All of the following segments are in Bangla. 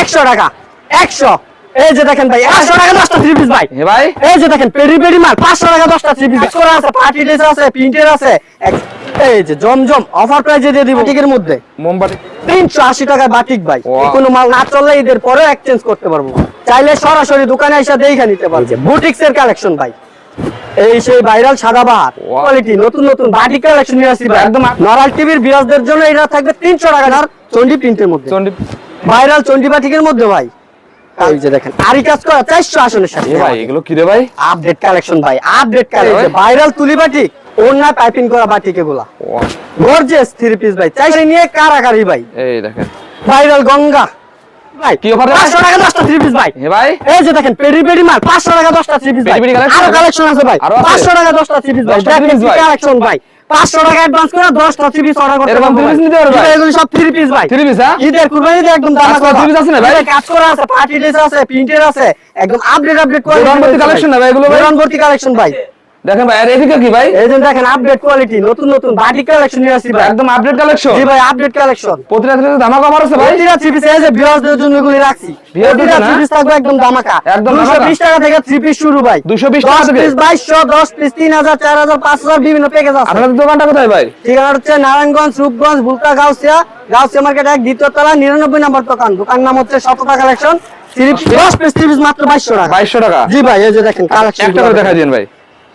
একশো টাকা একশো। এই যে দেখেন ভাই একশো টাকা দশটা থ্রি পিস ভাই। হে ভাই। এই যে দেখেন পেরি পেরি মাল পাঁচশো টাকা দশটা থ্রি পিস করা আছে পার্টি ড্রেস আছে প্রিন্টের আছে। এই যে জমজম অফার প্রাইজে দিয়ে দিব। টিকের মধ্যে। মোমবাতি। তিনশো আশি টাকায় বাটিক ভাই। কোনো মাল না চললে ঈদের পরে এক্সচেঞ্জ করতে পারব। চাইলে সরাসরি দোকানে এসে দেখে নিতে পারবে। বুটিক্স এর কালেকশন ভাই। এই সেই ভাইরাল সাদাবাহার Wow. কোয়ালিটি নতুন নতুন বাটিক কালেকশন নিয়ে আসছি একদম। নরাল টিভির বিরাজদের জন্য এটা থাকবে তিনশো টাকা। আর চন্ডি প্রিন্টের মধ্যে। চন্ডি ভাইরাল চন্ডি বাটিকের মধ্যে ভাই। এই যে দেখেন আরি কাজ করা চারশো আসনের সাথে। ভাই এগুলো কি রে ভাই? আপডেট কালেকশন ভাই আপডেট কালেকশন ভাইরাল তুলি বাটিক ওড়না পাইপিং করা বাটিক এগুলা। গর্জিয়াস থ্রি পিস ভাই চাইলে নিয়ে কারাকারি ভাই। এই দেখেন। ভাইরাল গঙ্গা। ভাই কি? পাঁচশো টাকা দশটা থ্রি পিস ভাই। ভাই। এই যে দেখেন মাল পাঁচশো টাকা দশটা থ্রি পিস ভাই। আরও কালেকশন আছে ভাই আরও আছে? পাঁচশো টাকা দশটা থ্রি পিস 10টা? কালেকশন ভাই। পাঁচশো টাকা অ্যাডভান্স করে দশটা টা পিস অর্ডার করতে এরকম piece নিতে পারবে ভাই? এগুলো সব থ্রি পিস ভাই থ্রি পিস হ্যাঁ ঈদের কুরবানিতে একদম দাম করা three piece আছে না ভাই? কাজ করা আছে পার্টি ড্রেস আছে প্রিন্টের আছে একদম আপডেট আপডেট করে কালেকশন না ভাই এগুলো ভাই? কালেকশন ভাই দেখেন ভাই আর এদিকে কি ভাই? এই দেখেন আপডেট কোয়ালিটি নতুন নতুন বাটি কালেকশন নিয়ে আসছি ভাই। একদম আপডেট কালেকশন জি ভাই আপডেট কালেকশন প্রতিটা থেকে ধামাকা অফার আছে ভাই? প্রতিটা থ্রি পিস এই যে জন্য এগুলি রাখছি। প্রতিটা থ্রি পিস থাকবে একদম একদম দুশো ধামাকা। বিশ টাকা থেকে থ্রি পিস শুরু ভাই। 220 টাকা 10 থেকে? পিস বাইশশো দশ পিস তিন হাজার চার হাজার পাঁচ হাজার বিভিন্ন প্যাকেজ আছে। আপনাদের দোকানটা কোথায় ভাই? ঠিকানা হচ্ছে নারায়ণগঞ্জ রূপগঞ্জ ভুলকা গাউসিয়া। গাউসিয়া মার্কেট এক দ্বিতীয় তলা নিরানব্বই নম্বর দোকান। দোকান নাম হচ্ছে শতটা কালেকশন দশ পিস থ্রি পিস মাত্র বাইশশো টাকা। বাইশশো টাকা। জি ভাই এই যে দেখেন কালেকশন একটা করে দেখা দিন ভাই।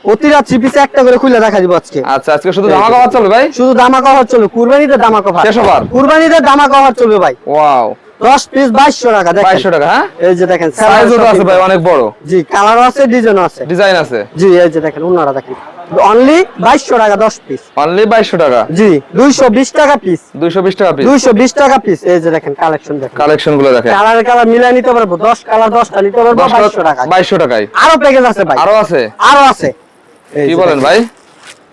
প্রতিটা থ্রি পিস একটা করে খুলে দেখা দিব আজকে। আচ্ছা আজকে শুধু চলবে ভাই? শুধু চলবে। কুরবানিতে শেষ অফার? চলবে ভাই। ওয়াও। পিস টাকা দেখেন। টাকা হ্যাঁ? এই যে দেখেন সাইজও তো আছে ভাই অনেক বড়। জি কালারও আছে ডিজাইনও আছে। ডিজাইন আছে। জি এই যে দেখেন ওনারা দেখেন। অনলি টাকা দশ পিস অনলি টাকা? জি দুইশো বিশ টাকা পিস দুইশো বিশ টাকা পিস দুইশো বিশ টাকা পিস এই যে দেখেন কালেকশন দেখেন। কালেকশনগুলো দেখেন। কালার কালার মিলাই নিতে পারব। দশ কালার নিতে পারব টাকা টাকায়। আরও প্যাকেজ আছে ভাই। আরও আছে? আরও আছে। কি বলেন ভাই?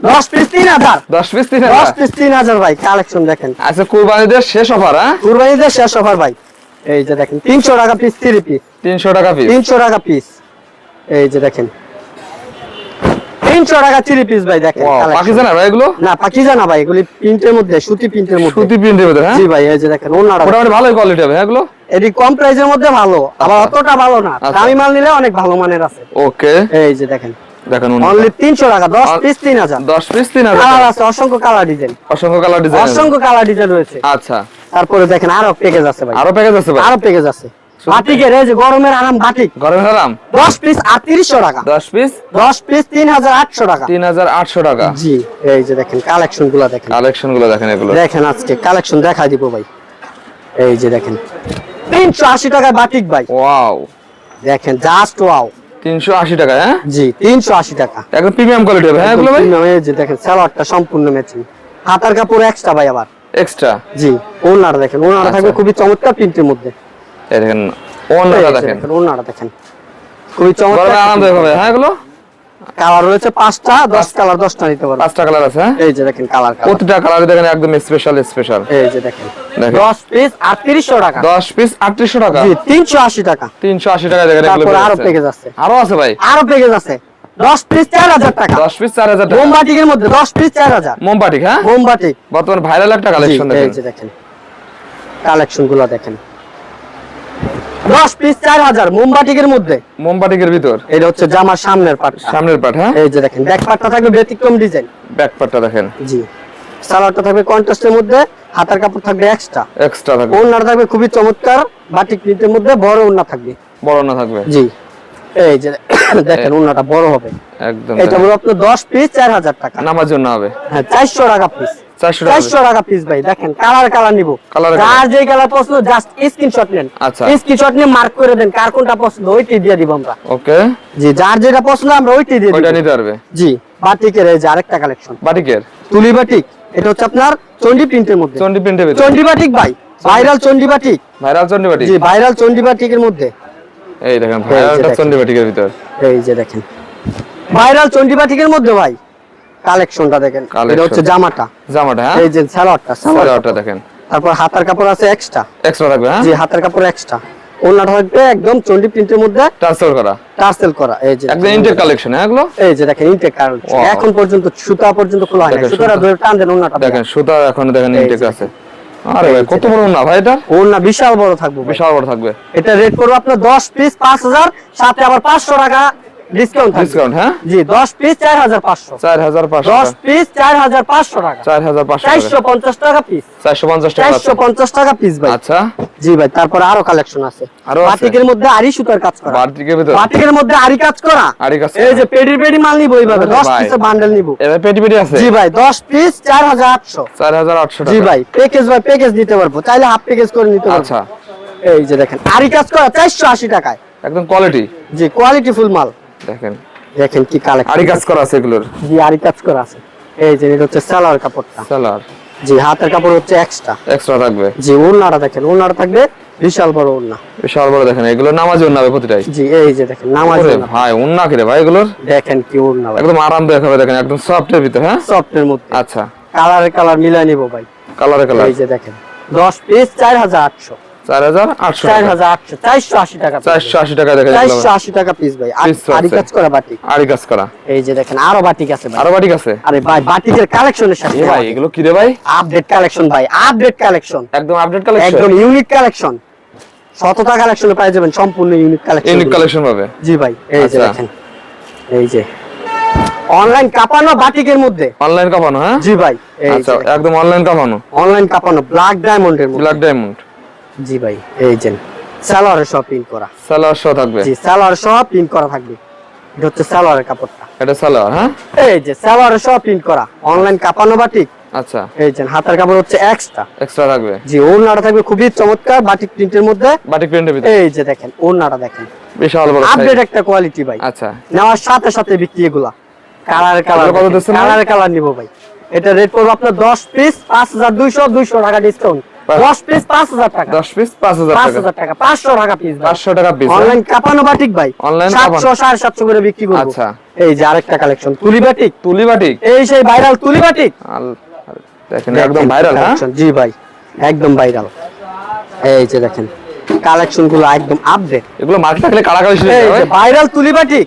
দশ পিস তিন হাজার। দশ পিস তিন দশ পিস তিন হাজার ভাই কালেকশন দেখেন। আচ্ছা কুরবানিদের শেষ অফার হ্যাঁ? কুরবানিতে শেষ অফার ভাই। এই যে দেখেন তিনশো টাকা পিস থ্রি পিস তিনশো টাকা পিস তিনশো টাকা পিস এই যে দেখেন। তিনশো টাকা থ্রি পিস ভাই দেখেন collection। ভাই এগুলো? না পাকিজা না ভাই এগুলি প্রিন্টের মধ্যে সুতি প্রিন্টের মধ্যে। সুতি প্রিন্টের মধ্যে হ্যাঁ? জি ভাই এই যে দেখেন ওনারা মোটামুটি ভালোই কোয়ালিটি হবে হ্যাঁ এগুলো? এটি কম প্রাইসের মধ্যে ভালো আবার আচ্ছা। অতটা ভালো না। আচ্ছা। দামি মাল নিলে অনেক ভালো মানের আছে। ওকে এই যে দেখেন। দেখেন অনলি টাকা পিস তিন হাজার। দশ পিস তিন হাজার কালার আছে অসংখ্য কালার ডিজাইন অসংখ্য কালার ডিজাইন অসংখ্য কালার ডিজাইন রয়েছে। আচ্ছা। তারপরে দেখেন আরও প্যাকেজ আছে ভাই। আরও প্যাকেজ আছে ভাই? আরও প্যাকেজ আছে। বাটিকের এই যে গরমের আরাম বাটিক। গরমে হারাম দশ পিস আটত্রিশশো টাকা। দশ পিস দশ পিস তিন হাজার আটশো টাকা। টাকা। জি এই যে দেখেন কালেকশনগুলা দেখেন। কালেকশনগুলো দেখেন এগুলো। দেখেন আজকে কালেকশন দেখা দিব ভাই। এই যে দেখেন। তিনশো আশি টাকায় বাটিক ভাই। ওয়াও দেখেন জাস্ট ওয়াও টাকা হ্যাঁ? জি তিনশো আশি টাকা। একদম প্রিমিয়াম কোয়ালিটি হবে হ্যাঁ এগুলো ভাই? একদম যে দেখেন সালোয়ারটা সম্পূর্ণ ম্যাচিং হাতার কাপড় এক্সট্রা ভাই আবার। এক্সট্রা জি ওনারা দেখেন ওনারা আচ্ছা। থাকবে খুবই চমৎকার প্রিন্টের মধ্যে। দেখেন ওনারা দেখেন। খুবই চমৎকার। হবে হ্যাঁ এগুলো? কালার রয়েছে পাঁচটা দশ কালার দশটা নিতে পারবে। পাঁচটা কালার আছে হ্যাঁ? এই যে দেখেন কালার প্রতিটা কালার দেখেন একদম স্পেশাল স্পেশাল এই যে দেখেন। দশ পিস আটত্রিশশো টাকা। দশ পিস আটত্রিশশো টাকা। তিনশো আশি টাকা। তিনশো আশি টাকা দেখেন আরও প্যাকেজ আছে। আরও আছে ভাই? আরও প্যাকেজ আছে। দশ পিস চার হাজার টাকা। দশ পিস চার হাজার মোমবাটিকের মধ্যে দশ পিস চার হাজার। মোমবাটিক হ্যাঁ? মোমবাটিক বর্তমানে ভাইরাল একটা কালেকশন দেখেন। কালেকশনগুলো দেখেন। দশ পিস চার হাজার মোমবাটিকের মধ্যে। মোমবাটিকের ভিতর? এটা হচ্ছে জামার সামনের পার্ট সামনের পাট হ্যাঁ? এই যে দেখেন ব্যাক পার্টটা থাকবে ব্যতিক্রম ডিজাইন ব্যাক পার্টটা দেখেন। জি। সালোয়ারটা থাকবে কন্ট্রাস্টের মধ্যে হাতার কাপড় থাকবে এক্সট্রা এক্সট্রা থাকবে। ওড়নাটা থাকবে খুবই চমৎকার বাটিক প্রিন্টের মধ্যে বড় ওড়না থাকবে। বড় না থাকবে। জি। এই যে দেখেন ওড়নাটা বড় হবে। একদম এটা হলো আপনার দশ পিস চার হাজার টাকা। নামার জন্য হবে। হ্যাঁ চারশো টাকা পিস চারশো টাকা পিস ভাই দেখেন কালার কালার নিবো। Colour colour। যার যে কালার পছন্দ জাস্ট স্ক্রিনশট নেন। স্ক্রিনশট নিয়ে মার্ক করে দেন কার কোনটা পছন্দ ওইটি দিয়ে দিব আমরা। ওকে জি যার যেটা পছন্দ আমরা ওইটি দিয়ে ওইটা নিতে পারবে। জি বাটিকের এই যে আরেকটা কালেকশন বাটিকের? তুলি বাটিক এটা হচ্ছে আপনার চন্ডি প্রিন্টের মধ্যে। চন্ডি প্রিন্টের ভিতর। চন্ডি বাটিক ভাই ভাইরাল চন্ডি বাটিক। ভাইরাল চন্ডি বাটিক। জি ভাইরাল চন্ডি বাটিকের মধ্যে। এই দেখেন ভাইরালটা দেখেন। চন্ডি বাটিকের ভিতর। এই যে দেখেন। ভাইরাল চন্ডি বাটিকের মধ্যে ভাই। কালেকশনটা দেখেন। এটা হচ্ছে জামাটা। জামাটা হ্যাঁ? এই যে সালোয়ারটা সালোয়ারটা দেখেন। তারপর হাতার কাপড় আছে এক্সট্রা এক্সট্রা থাকবে হ্যাঁ? জি হাতের কাপড় এক্সট্রা ওনাটা থাকবে একদম চন্ডি প্রিন্টের মধ্যে ট্রান্সফার করা। টার্সেল করা। এই যে একদম ইনটেক কালেকশন হ্যাঁ এগুলো? এই যে দেখেন ইনটেক Wow. এখন পর্যন্ত সুতা পর্যন্ত খোলা হয় না দেখেন সুতাটা সুতা। ধরে টান দেন ওনাটা দেখেন সুতা এখন দেখেন ইনটেক আছে। আরে ভাই কত বড় না ভাই এটা? ওর না বিশাল বড় থাকব। বিশাল বড় থাকবে। এটা রেট করব আপনার দশ পিস পাঁচ হাজার সাথে আবার পাঁচশো টাকা ডিসকাউন্ট ডিসকাউন্ট হ্যাঁ? জি দশ পিস চার হাজার পাঁচশো। চার হাজার পাঁচশো দশ পিস চার হাজার পাঁচশো টাকা। চার হাজার পাঁচশো চারশো পঞ্চাশ টাকা পিস চারশো পঞ্চাশ টাকা চারশো পঞ্চাশ টাকা পিস ভাই। আচ্ছা। জি ভাই তারপরে আরও কালেকশন আছে। আরও বাটিকের মধ্যে আরি সুতার কাজ করা। বাটিকের ভিতর? বাটিকের মধ্যে আরি কাজ করা? আরি কাজ এই যে পেডি পেডি মাল নিবো এইভাবে আরে দশ ভাই। পিসের বান্ডেল নিবো। এবার পেটি পেটি আছে? জি ভাই দশ পিস চার হাজার আটশো। চার হাজার আটশো জি ভাই প্যাকেজ ভাই প্যাকেজ নিতে পারব। চাইলে হাফ প্যাকেজ করে নিতে পারব। আচ্ছা। এই যে দেখেন আরি কাজ করা চারশো আশি টাকায়। একদম কোয়ালিটি জি কোয়ালিটি ফুল মাল। দেখেন। দেখেন কি কালেকশন আরি কাজ করা আছে এগুলোর? জি আরি কাজ করা আছে। এই যে এটা হচ্ছে সালোয়ার কাপড়টা। সালোয়ার। জি হাতের কাপড় হচ্ছে এক্সট্রা এক্সট্রা থাকবে? জি ওড়নাটা দেখেন ওড়নাটা থাকবে বিশাল বড় ওড়না। বিশাল বড় দেখেন এগুলো নামাজি ওড়না হবে প্রতিটাই? জি এই যে দেখেন নামাজি ভাই ওড়না কি রে ভাই এগুলোর? দেখেন কি ওড়না একদম আরামদায়ক হবে দেখেন একদম সফটের ভিতরে হ্যাঁ? সফটের মধ্যে। আচ্ছা। কালারে কালার মিলাই নিব ভাই। কালারে কালার। এই যে দেখেন 10 পিস 4800 এই যে দেখেন আরও বাটিক আছে আরও বাটিক আছে? আরে ভাই বাটিকের কালেকশনের সাথে ভাই এগুলো কি রে ভাই? আপডেট কালেকশন ভাই আপডেট কালেকশন একদম আপডেট কালেকশন একদম ইউনিক কালেকশন শতটা কালেকশনে পাই যাবেন সম্পূর্ণ ইউনিক কালেকশন ইউনিক কালেকশন পাবে? জি ভাই এই যে আচ্ছা। দেখেন এই যে। অনলাইন কাপানো বাটিকের মধ্যে। অনলাইন কাপানো হ্যাঁ? জি ভাই আচ্ছা একদম অনলাইন কাপানো। অনলাইন কাপানো ব্ল্যাক ডায়মন্ডের ব্ল্যাক ডায়মন্ড জি ভাই এই যে সালোয়ারের প্রিন্ট করা। সালোয়ার থাকবে? জি সালোয়ার প্রিন্ট করা থাকবে। এটা হচ্ছে সালোয়ারের কাপড়টা। এটা সালোয়ার হ্যাঁ? এই যে সালোয়ারের প্রিন্ট করা। অনলাইন কাপানো বাটিক। আচ্ছা। এই যে হাতের কাপড় হচ্ছে এক্সট্রা এক্সট্রা থাকবে? জি ওড়নাটা থাকবে খুবই চমৎকার বাটিক প্রিন্টের মধ্যে। বাটিক প্রিন্টের ভিতর? এই যে দেখেন ওড়নাটা দেখেন। বিশাল বড় আপডেট একটা কোয়ালিটি ভাই। আচ্ছা। নেওয়ার সাথে সাথে বিক্রি এগুলা। Colour colour? কালার কালার নিবো ভাই। এটা রেট পড়বে আপনার দশ পিস পাঁচ হাজার দুইশো দুইশো টাকা ডিসকাউন্ট বাহ। দশ পিস পাঁচ হাজার টাকা। দশ পিস পাঁচ হাজার পাঁচ টাকা। হাজার টাকা পাঁচশো টাকা পিস পাঁচশো টাকা পিস অনলাইন কাপানো বাটিক ভাই। Online সাতশো সাড়ে করে বিক্রি করব। আচ্ছা। এই যে আরেকটা কালেকশন তুলি বাটিক তুলি বাটিক এই সেই ভাইরাল তুলি বাটিক দেখেন একদম ভাইরাল হ্যাঁ? জি ভাই একদম ভাইরাল এই যে দেখেন কালেকশনগুলো একদম আপডেট এগুলো মার্কেট থাকলে শুরু এই ভাইরাল তুলি বাটিক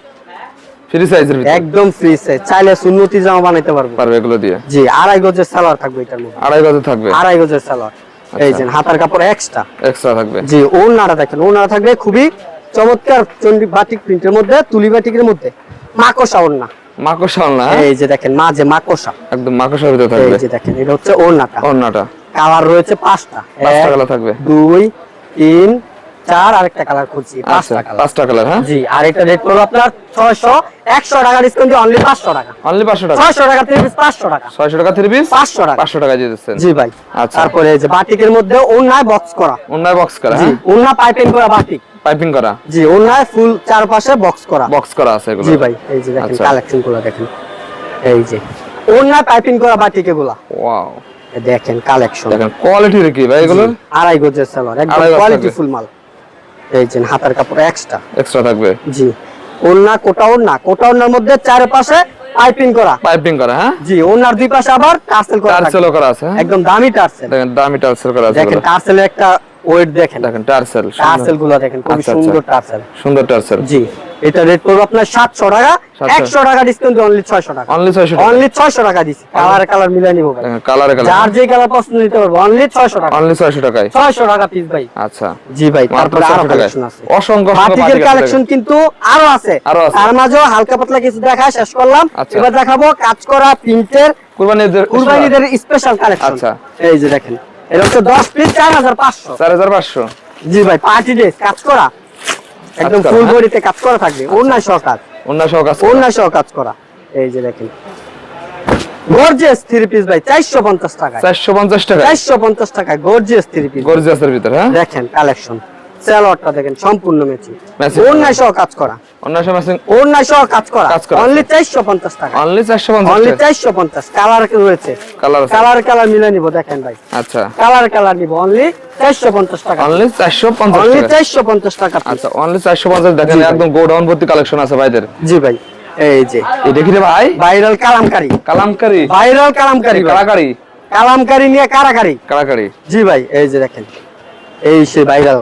ফ্রি সাইজের একদম ফ্রি সাইজ চাইলে সুন্নতি জামা বানাইতে পারব। পারবে এগুলো দিয়ে। জি আড়াই গজের সালোয়ার থাকবে এটার মধ্যে। আড়াই গজে থাকবে। আড়াই গজের সালোয়ার এই যে হাতার কাপড় এক্সট্রা এক্সট্রা থাকবে। জি ওড়নাটা দেখেন ওড়নাটা থাকবে খুবই চমৎকার চন্ডি বাটিক প্রিন্টের মধ্যে তুলি বাটিকের মধ্যে। মাকড়সা ওড়না। মাকড়সা না এই যে দেখেন মাঝে মাকড়সা। একদম মাকসার ভিতরে থাকবে। এই যে দেখেন এটা হচ্ছে ওড়নাটা। অন্যটা কালার রয়েছে পাঁচটা। পাঁচটা কালার থাকবে। দুই তিন চার আরেকটা কালার খুঁজছি আচ্ছা পাঁচটা কালার পাঁচটা কালার হ্যাঁ? জি আর এটা রেট আপনার টাকা ডিসকাউন্ট অনলি পাঁচশো টাকা। অনলি পাঁচশো টাকা? ছয়শো টাকা তিন পিস পাঁচশো টাকা। ছয়শো টাকা থ্রি পিস পাঁচশো টাকা। পাঁচশো টাকা দিয়ে দিচ্ছেন। জি ভাই। আচ্ছা। তারপরে এই যে বাটিকের মধ্যে বক্স করা। বক্স করা জি হ্যাঁ? পাইপিং করা বাটিক। পাইপিং করা? জি ফুল চারপাশে বক্স করা। বক্স করা আছে এগুলো। জি ভাই এই যে দেখেন আচ্ছা। দেখেন। এই যে পাইপিং করা বাটিক এগুলা। ওয়াও দেখেন কালেকশন দেখেন কোয়ালিটি কি ভাই এগুলোর? আড়াই গজের সালোয়ার একদম আড়াই গজ কোয়ালিটি ফুল মাল। এই যে হাতার কাপড় এক্সট্রা এক্সট্রা থাকবে? জি। ওড়না কোটা ওড়না। কোটা ওড়নার মধ্যে চারপাশে পাইপিং করা। পাইপিং করা হ্যাঁ? জি ওনার দুই পাশে আবার টার্সেল করা থাকবে। করা আছে হ্যাঁ? একদম দামি টার্সেল দেখেন দামি টার্সেল করা আছে দেখেন এগুলো। একটা ওয়েট দেখেন। দেখেন টার্সেল টার্সেলগুলো দেখেন খুব আচ্ছা, আচ্ছা। সুন্দর টার্সেল। সুন্দর টার্সেল। জি এটা রেট করব আপনার সাতশো টাকা। 700 একশো টাকা ডিসকাউন্ট অনলি ছয়শো টাকা। অনলি ছয়শো টাকা। অনলি ছয়শো টাকা দিছি। কালার কালার মিলাই নিবো ভাই। কালারে কালার যার যে কালার পছন্দ নিতে পারব অনলি ছয়শো টাকা। অনলি ছয়শো টাকায়। ছয়শো টাকা পিস ভাই। আচ্ছা। জি ভাই তারপরে আরও কালেকশন আছে। অসংখ্য বাটিকের কালেকশন কিন্তু আরও আছে। আরও তার মাঝেও হালকা পাতলা কিছু দেখা শেষ করলাম। আচ্ছা। এবার দেখাবো কাজ করা প্রিন্টের কুরবানি ঈদের কুরবানিদের স্পেশাল কালেকশন আচ্ছা। এই যে দেখেন। এটা হচ্ছে দশ পিস চার হাজার পাঁচশো। চার হাজার পাঁচশো। জি ভাই পার্টি ড্রেস কাজ করা। একদম ফুল হ্যাঁ? বডিতে কাজ করা থাকবে অন্যায় সহ কাজ। অন্য সহ কাজ করা। সহ কাজ করা। এই যে দেখেন। গর্জিয়াস থ্রি পিস ভাই চারশো পঞ্চাশ টাকা চারশো পঞ্চাশ টাকা চারশো পঞ্চাশ টাকা গর্জিয়াস থ্রি পিস গর্জিয়াসের ভিতর হ্যাঁ? দেখেন কালেকশন স্যালোয়ারটা দেখেন সম্পূর্ণ ম্যাচিং। অন্যায় সহ কাজ করা। অন্য সহ ম্যাচিং অন্যায় সহ কাজ করা। কাজ করা। অনলি চারশো পঞ্চাশ টাকা। অনলি চারশো পঞ্চাশ অনলি টাকা চারশো পঞ্চাশ। কালার রয়েছে। কালার কালার কালার মিলে নিবো দেখেন ভাই। আচ্ছা। কালার কালার নিবো। অনলি চারশো পঞ্চাশ টাকা। অনলি চারশো পঞ্চাশ অনলি টাকা। চারশো পঞ্চাশ টাকা আচ্ছা অনলি চারশো পঞ্চাশ দেখেন একদম গোডাউন ভর্তি কালেকশন আছে ভাইদের। জি ভাই। এই যে। এই দেখি রে ভাই। ভাইরাল কালামকারি। কালামকারি। ভাইরাল কালামকারি ভাই। কারাকারি কালামকারি নিয়ে কারাকারি। কারাকারি। জি ভাই এই যে দেখেন। এই সে viral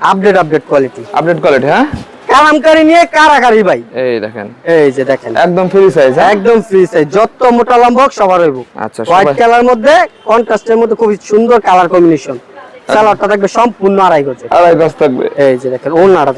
update update quality update quality হ্যাঁ? কালামকারি নিয়ে কারাকারি ভাই। এই দেখেন। এই যে দেখেন। একদম ফ্রি সাইজ হ্যাঁ? একদম ফ্রি সাইজ যত মোটা লম্বা হোক সবার হইব। আচ্ছা, হোয়াইট কালার মধ্যে কন্ট্রাস্টের মধ্যে খুবই সুন্দর কালার কম্বিনেশন সালোয়ারটা থাকবে সম্পূর্ণ আড়াই গজে আড়াই গজ থাকবে। এই যে দেখেন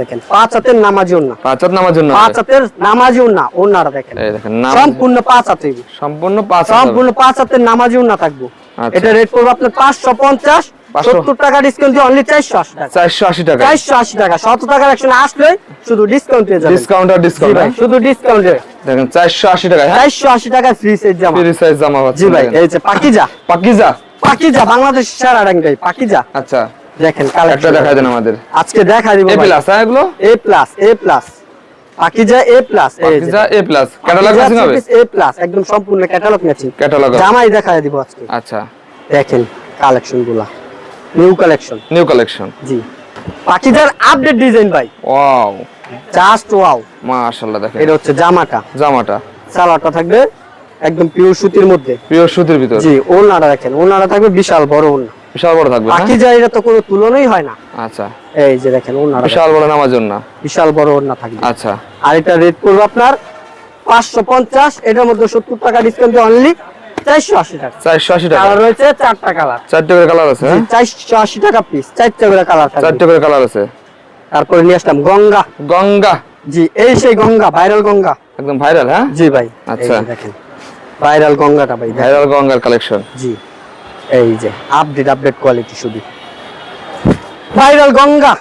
দেখেন। পাঁচ হাতের নামাজি ওনা পাঁচ হাত নামার জন্য পাঁচ হাতের নামাজি ওনা ওনারা দেখেন। এই দেখেন সম্পূর্ণ পাঁচ হাতে সম্পূর্ণ পাঁচ সম্পূর্ণ পাঁচ হাতের নামাজি ওনা থাকব। আচ্ছা। এটা রেট করব আপনার পাঁচশো পঞ্চাশ 500 সত্তর টাকা ডিসকাউন্ট দিয়ে অনলি চারশো আশি টাকা। চারশো আশি টাকা। চারশো আশি টাকা। শত টাকার একশনে আসলে শুধু ডিসকাউন্ট ডিসকাউন্ট আর ডিসকাউন্ট শুধু ডিসকাউন্ট দেখেন চারশো আশি টাকা চারশো আশি টাকা ফ্রি সেট জামা। ফ্রি সাইজ জামা জি ভাই এই যে পাকিজা। পাকিজা? পাকিজা বাংলাদেশ সেরা ডাঙ্গাই পাকিজা। আচ্ছা। দেখেন কালেকশন দেখা দেন আমাদের। আজকে দেখা দিব এ প্লাস হ্যাঁ এগুলো? A plus A plus Pakiza A plus Pakiza A plus catalogue matching হবে এ প্লাস একদম সম্পূর্ণ ক্যাটালগ ম্যাচিং ক্যাটালগ জামাই দেখা দিব আজকে। আচ্ছা। দেখেন কালেকশনগুলা। নিউ কালেকশন নিউ কালেকশন জি। পাকিজার আপডেট ডিজাইন ভাই। ওয়াও জাস্ট ওয়াও মাশাআল্লাহ দেখেন। এটা হচ্ছে জামাটা। জামাটা। সালোয়ারটা থাকবে একদম পিওর সুতির মধ্যে। পিওর সুতির ভিতর। জি ওনারা দেখেন। ওনারা থাকবে বিশাল বড় ওনা বিশাল বড় থাকবে? পাকিজা এটা তো কোনো তুলনাই হয় না। আচ্ছা। এই যে দেখেন ওনারা বিশাল বড় নামার জন্য। বিশাল বড় ওনা থাকবে। আচ্ছা। আর এটা রেট করব আপনার পাঁচশো পঞ্চাশ এটার মধ্যে সত্তর টাকা ডিসকাউন্ট অনলি চারশো আশি টাকা। চারশো আশি টাকা। কালার রয়েছে চারটা কালার। চারটে করে কালার আছে হ্যাঁ? চারশো আশি টাকা পিস চারটা করে কালার চারটে করে কালার আছে। তারপরে নিয়ে আসলাম গঙ্গা। গঙ্গা। জি এই সেই গঙ্গা ভাইরাল গঙ্গা। একদম ভাইরাল হ্যাঁ? জি ভাই আচ্ছা। দেখেন ভাইরাল গঙ্গাটা ভাই ভাইরাল গঙ্গার কালেকশন জি এই যে আপডেট আপডেট কোয়ালিটি শুধু। ভাইরাল গঙ্গা।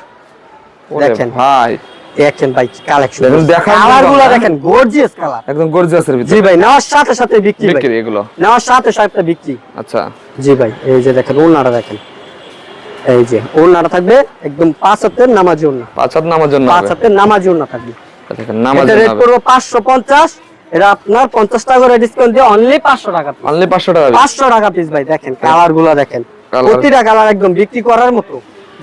দেখেন। ভাই। দেখেন ভাই কালেকশন দেখুন, দেখার মতো কালারগুলা গঙ্গা। দেখেন গর্জিয়াস কালার একদম গর্জিয়াসের ভিতর। জি ভাই নেওয়ার সাথে সাথে বিক্রি বিক্রি এগুলো। নেওয়ার সাথে সাথে বিক্রি। আচ্ছা। জি ভাই এই যে দেখেন ওনারা দেখেন। এই যে ওনারা থাকবে একদম পাঁচ হাতের নামাজি ওনা পাঁচ হাত নামার জন্য পাঁচ হাতের নামাজি ওনা থাকবে। দেখেন নামার এটা রেট হবে। করব পঞ্চাশ। এটা আপনার পঞ্চাশ টাকা করে ডিসকাউন্ট দিয়ে অনলি পাঁচশো টাকা অনলি পাঁচশো টাকা পাঁচশো টাকা পিস ভাই দেখেন কালারগুলা দেখেন। প্রতিটা কালার একদম বিক্রি করার মতো।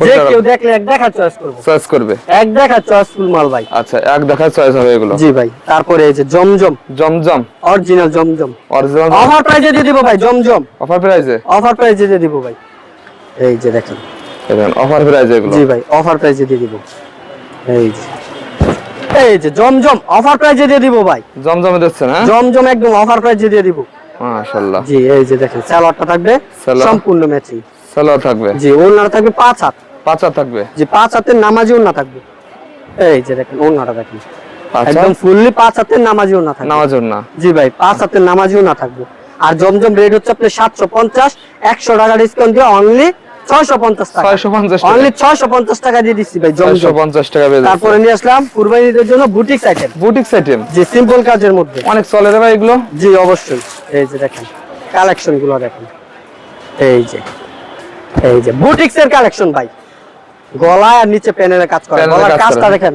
যে কেউ দেখলে এক দেখা চয়েস করব। চয়েস করবে। এক দেখা চয়েসফুল মাল ভাই। আচ্ছা এক দেখায় চয়েস হবে এগুলো? জি ভাই তারপরে এই যে Zamzam. Zamzam? Original Zamzam. Original offer প্রাইজে দিয়ে দিব ভাই জমজম। অফার অফার প্রাইজে দিয়ে দিব ভাই। এই যে দেখেন। দেখেন অফার প্রাইসে এগুলো। জি ভাই অফার প্রাইজে দিয়ে দিব। এই যে। এই যে জমজম অফার প্রাইজে দিয়ে দিব ভাই। জমজমে দিচ্ছেন হ্যাঁ জমজম একদম অফার প্রাইজে দিয়ে দিব। মাশাআল্লাহ। জি এই যে দেখেন স্যালাডটা থাকবে। সম্পূর্ণ ম্যাচিং সালোয়ার থাকবে। জি ওনারা থাকবে পাঁচ হাত। পাঁচ থাকবে? যে পাঁচ হাতের নামাজি থাকবে। এই যে দেখেন ওনাটা দেখেন। পাঁচ একদম ফুললি পাঁচ হাতের নামাজি থাকবে। নামার জন্য জি ভাই পাঁচ হাতের নামাজিও না থাকবে। আর জমজম রেট হচ্ছে আপনার সাতশো পঞ্চাশ একশো টাকা ডিসকাউন্ট দিয়ে অনলি ছয়শো পঞ্চাশ টাকা। অনলি ছয়শো পঞ্চাশ টাকা দিয়ে দিচ্ছি ভাই জমজম। পঞ্চাশ টাকা তারপরে নিয়ে আসলাম কুরবানিদের জন্য বুটিক্স আইটেম বুটিক্স আইটেম যে সিম্পল কাজের মধ্যে। অনেক চলে রে ভাই এগুলো? জি অবশ্যই। এই যে দেখেন কালেকশনগুলো দেখেন। এই যে এই যে বুটিক্স এর কালেকশন ভাই। গলায় আর নিচে কাজ করা। গলার কাজটা দেখেন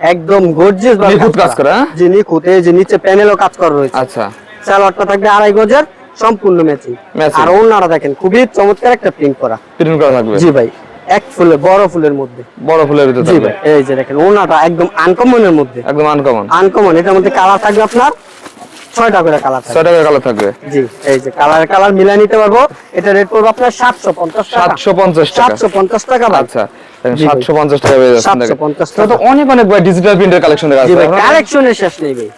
একদম গর্জিয়াস নিখুঁত কাজ করা, হ্যাঁ? জি নিখুঁত এই যে নিচে প্যানেলও কাজ করা রয়েছে। আচ্ছা। সালোয়ারটা থাকবে আড়াই গজের সম্পূর্ণ ম্যাচিং আর ওনারা দেখেন খুবই চমৎকার একটা প্রিন্ট করা। প্রিন্ট করা থাকবে জি ভাই এক ফুলে বড় ফুলের মধ্যে। বড় ফুলের ভিতর জি ভাই এই যে দেখেন ওনাটা একদম আনকমনের মধ্যে। একদম আনকমন আনকমন এটার মধ্যে কালার থাকবে আপনার ছয়টা করে কালার থাকবে। ছয় টাকার কালার থাকবে। জি এই যে কালার কালার মিলাই নিতে পারব। এটা রেট পড়বে আপনার সাতশো পঞ্চাশ টাকা। সাতশো পঞ্চাশ টাকা। সাতশো পঞ্চাশ টাকা আচ্ছা। জি ভাই। সাতশো পঞ্চাশ টাকা পেয়ে যাচ্ছেন দেখেন। তো তো অনেক অনেক ডিজিটাল প্রিন্টের কালেকশন দেখা যাচ্ছে কালেকশনের শেষ নেই ভাই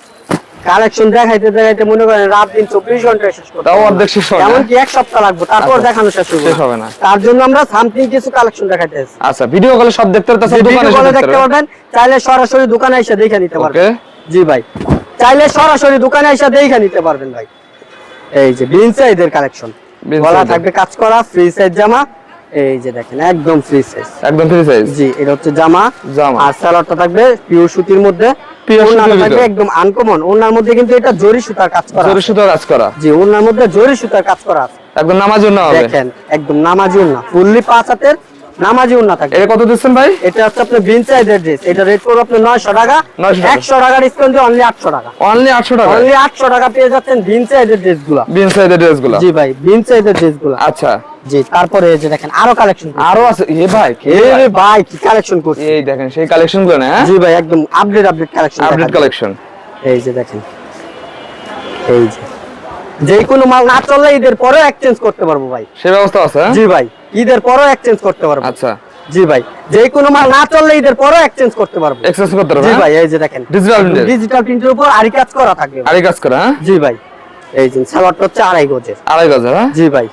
কালেকশন দেখাইতে দেখাইতে মনে করেন রাত দিন চব্বিশ ঘন্টায় শেষ করতে তাও অর্ধেক শেষ না। এমনকি এক সপ্তাহ লাগবে তারপর। দেখানো শেষ হবে শেষ হবে না। তার জন্য আমরা সামথিং কিছু কালেকশন দেখাইতে আচ্ছা ভিডিও কলে সব দেখতে পারতেছেন দোকানে ভিডিও দেখতে দেখতে পারবেন পারবেন চাইলে সরাসরি দোকানে এসে দেখে নিতে পারবেন জি ভাই চাইলে সরাসরি দোকানে এসে দেখে নিতে পারবেন ভাই এই যে বিন সাইজের কালেকশন সাইজের। থাকবে কাজ করা ফ্রি সাইজ জামা এই যে দেখেন একদম ফ্রি সাইজ একদম ফ্রি সাইজ জি এটা হচ্ছে জামা। জামা। আর সালোয়ারটা থাকবে পিওর সুতির মধ্যে। একদম আনকমন ওনার মধ্যে কিন্তু এটা জরি সুতার কাজ করা জোরে কাজ করা। জি ওনার মধ্যে জরি সুতার কাজ করা আছে। একদম দেখেন ফুললি পাঁচ হাতের নামাজি এটা কত দিচ্ছেন ভাই? এটা হচ্ছে আপনার বিন সাইজের ড্রেস এটা রেট করব আপনার নয়শো টাকা। 900 টাকা। একশো টাকা ডিসকাউন্ট দিয়ে অনলি আটশো টাকা। অনলি আটশো টাকা? অনলি আটশো টাকা পেয়ে যাচ্ছেন বিন সাইজের বিন সাইজের জি ভাই বিন সাইজের ড্রেস আচ্ছা। জি তারপরে এই যে দেখেন আরও কালেকশন আরও আছে? এ ভাই এ ভাই? কি কালেকশন করছে। এই দেখেন সেই না হ্যাঁ? জি ভাই একদম update update collection update collection এই যে দেখেন। এই যে। যে কোনো মাল না চললে ঈদের পরেও এক্সচেঞ্জ করতে পারব ভাই। সে ব্যবস্থা আছে হ্যাঁ? জি ভাই। ঈদের পরেও এক্সচেঞ্জ করতে পারব। আচ্ছা। জি ভাই যে কোনো মাল না চললে ঈদের পরও এক্সচেঞ্জ করতে পারব। এক্সেস করতে পারবে জি হ্যাঁ? ভাই এই যে দেখেন। ডিজিটাল ডিজিটাল প্রিন্টের উপর আরি কাজ করা থাকবে। আড়াই কাজ করা জি ভাই এই যে সালোয়ারটা হচ্ছে আড়াই গজের। আড়াই গজ হ্যাঁ? জি ভাই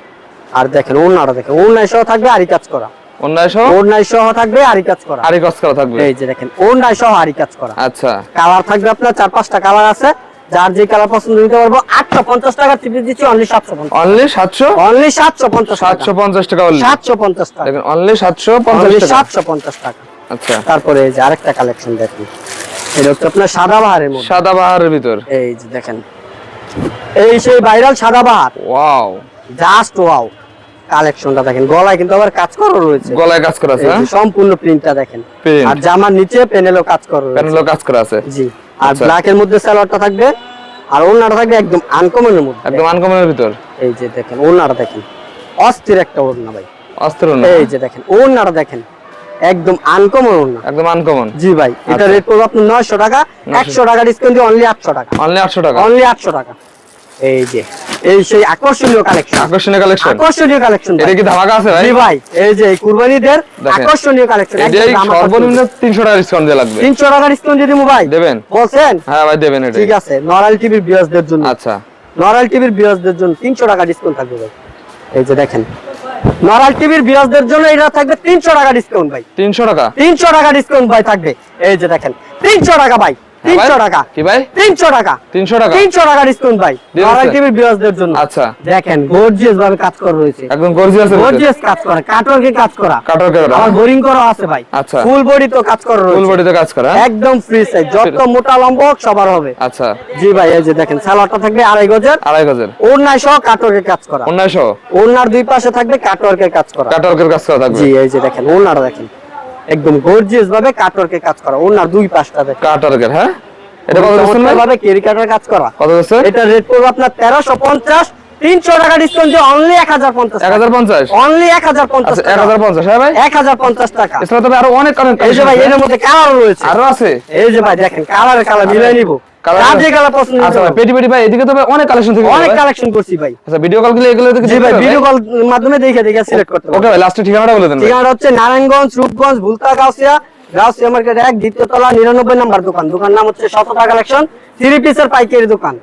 আর দেখেন ওড়নাটা দেখেন ওড়নায় সহ থাকবে আরি কাজ করা। অন্যায় সহ? ওড়নায় সহ থাকবে আরি কাজ করা। আড়াই কাজ করা থাকবে। এই যে দেখেন ওড়নায় সহ আরি কাজ করা। আচ্ছা। কালার থাকবে আপনার চার পাঁচটা কালার আছে। যার যে কালার পছন্দ নিতে পারব আটশো পঞ্চাশ টাকা টিপে দিচ্ছি অনলি সাতশো পঞ্চাশ। অনলি সাতশো? অনলি সাতশো পঞ্চাশ সাতশো পঞ্চাশ টাকা সাতশো পঞ্চাশ টাকা। দেখেন অনলি সাতশো পঞ্চাশ সাতশো পঞ্চাশ টাকা। আচ্ছা। তারপরে এই যে আরেকটা কালেকশন দেখুন। এটা হচ্ছে আপনার সাদা বাহারের মধ্যে। সাদা বাহারের ভিতর। এই যে দেখেন। এই সেই ভাইরাল সাদা বাহার। ওয়াও জাস্ট ওয়াও কালেকশনটা দেখেন গলায় কিন্তু আবার কাজ করা রয়েছে। গলায় কাজ করা আছে হ্যাঁ? সম্পূর্ণ প্রিন্টটা দেখেন। আর জামার নিচে প্যানেলও কাজ করা রয়েছে। প্যানেলও কাজ করা আছে। জি। আর আচ্ছা। ব্ল্যাক এর মধ্যে সালোয়ারটা থাকবে আর ওড়নাটা থাকবে একদম আনকমনের মধ্যে। একদম আনকমনের ভিতর। এই যে দেখেন ওড়নাটা দেখেন। অস্থির একটা ওড়না ভাই। অস্থির ওড়না। এই যে দেখেন ওড়নাটা দেখেন। একদম আনকমন ওড়না। একদম আনকমন জি ভাই এটা আচ্ছা। রেট পড়বে আপনার নয়শো টাকা একশো টাকা ডিসকাউন্ট দিয়ে অনলি আটশো টাকা। অনলি আটশো টাকা। অনলি আটশো টাকা। এই যে এই সেই আকর্ষণীয় কালেকশন আকর্ষণীয় কালেকশন আকর্ষণীয় কালেকশন এটা কি ধামাকা আছে ভাই? ভাই এই যে কুরবানিদের আকর্ষণীয় কালেকশন এটাই সর্বনিম্ন তিনশো টাকা ডিসকাউন্ট দেওয়া লাগবে। তিনশো টাকা ডিসকাউন্ট দিয়ে ভাই। দেবেন? বলছেন? হ্যাঁ ভাই দেবেন এটা ঠিক আছে নরাল টিভির বিয়াসদের জন্য। আচ্ছা। নরাল টিভির বিয়াসদের জন্য তিনশো টাকা ডিসকাউন্ট থাকবে ভাই। এই যে দেখেন। নরাল টিভির বিয়াসদের জন্য এটা থাকবে তিনশো টাকা ডিসকাউন্ট ভাই। তিনশো টাকা? তিনশো টাকা ডিসকাউন্ট ভাই থাকবে। এই যে দেখেন তিনশো টাকা ভাই? তিনশো টাকা। কি ভাই? তিনশো টাকা। তিনশো টাকা? তিনশো টাকা ডিসকাউন্ট ভাই। দিয়ে নরাল দিচ্ছে? টিভির বিয়াসদের জন্য। আচ্ছা। দেখেন গর্জিয়াস ভাবে কাজ করা রয়েছে। একদম গর্জিয়াস গর্জিয়াস কাজ করা। কাটওয়ার্কে কাজ করা। কাটার করা। আবার বোরিং করা আছে ভাই। আচ্ছা। ফুল বডি তো কাজ করা ফুল রয়েছে বডিতে কাজ করা? একদম ফ্রি সাইজ যত মোটা লম্বা হোক সবার হবে। আচ্ছা। জি ভাই এই যে দেখেন সালোয়ারটা থাকবে আড়াই গজের। আড়াই গজের। ওড়নায় সহ কাটওয়ার্কের কাজ করা। সহ। ওড়নার দুই পাশে থাকবে কাটওয়ার্কের কাজ করা। কাটারকের কাজ করা থাকবে। জি এই যে দেখেন ওড়নাটা দেখেন। একদম গর্জিয়াস ভাবে কাটরকে কাজ করা ওনার দুই পাশটাতে কাটরকে হ্যাঁ? এটা কত ভাবে কেরি কাটার কাজ করা। কত এটা রেট পড়বে আপনার তেরোশো পঞ্চাশ তিনশো টাকা ডিসকাউন্ট দিয়ে অনলি এক হাজার পঞ্চাশ এক হাজার পঞ্চাশ? অনলি এক হাজার পঞ্চাশ আচ্ছা এক হাজার পঞ্চাশ হ্যাঁ ভাই? এক হাজার পঞ্চাশ টাকা। এছাড়া তবে আরও অনেক কারণ এই যে ভাই এর মধ্যে কালার রয়েছে। আরও আছে? এই যে ভাই দেখেন কালারে কালার মিলাই নিব। Colour- কার যে কালার পছন্দ আচ্ছা ভাই নিতে পেটি পেটি ভাই এদিকে তো অনেক কালেকশন থেকে অনেক কালেকশন করছি ভাই। আচ্ছা ভিডিও কল এগুলো জি ভাই ভিডিও কল মাধ্যমে দেখে দেখে সিলেক্ট করতে ওকে পারবেন ভাই লাস্টে ঠিকানাটা বলে দেন ভাই। হচ্ছে নারায়ণগঞ্জ রূপগঞ্জ ভুলতা গাউসিয়া। গাউসিয়া মার্কেট এক দ্বিতীয় তলা নিরানব্বই নাম্বার দোকান। দোকান নাম হচ্ছে শততা কালেকশন থ্রি পিসের পাইকারি দোকান।